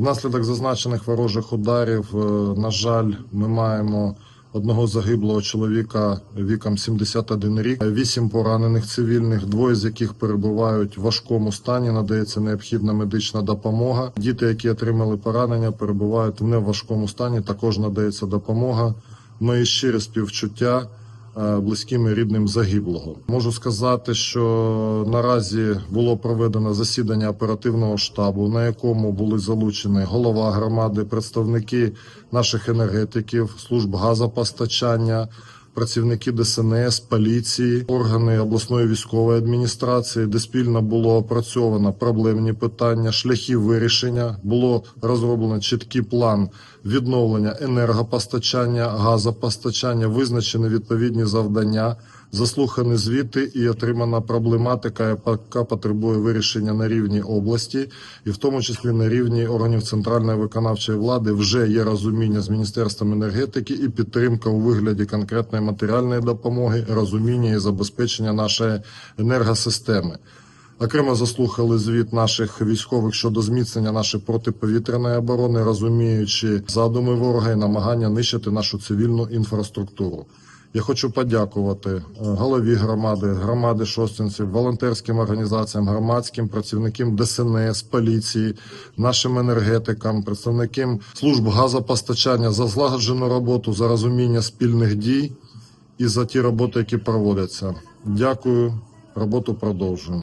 Внаслідок зазначених ворожих ударів, е, на жаль, ми маємо одного загиблого чоловіка віком 71 рік, вісім поранених цивільних, двоє з яких перебувають в важкому стані. Надається необхідна медична допомога. Діти, які отримали поранення, перебувають в неважкому стані. Також надається допомога. Мої щирі співчуття близьким і рідним загиблого. Можу сказати, що наразі було проведено засідання оперативного штабу, на якому були залучені голова громади, представники наших енергетиків, служб газопостачання. Працівники ДСНС, поліції, органи обласної військової адміністрації, де спільно було опрацьовано проблемні питання, шляхи вирішення. Було розроблено чіткий план відновлення енергопостачання, газопостачання, визначені відповідні завдання, заслухані звіти і отримана проблематика, яка потребує вирішення на рівні області, і в тому числі на рівні органів центральної виконавчої влади вже є розуміння з міністерством енергетики і підтримка у вигляді конкретної матеріальної допомоги, розуміння і забезпечення нашої енергосистеми. Окремо заслухали звіт наших військових щодо зміцнення нашої протиповітряної оборони, розуміючи задуми ворога і намагання нищити нашу цивільну інфраструктуру. Я хочу подякувати е, голові громади, громади шостинців, волонтерським організаціям, громадським працівникам ДСНС, поліції, нашим енергетикам, представникам служб газопостачання за злагоджену роботу, за розуміння спільних дій і за ті роботи, які проводяться. Дякую. Роботу продовжуємо.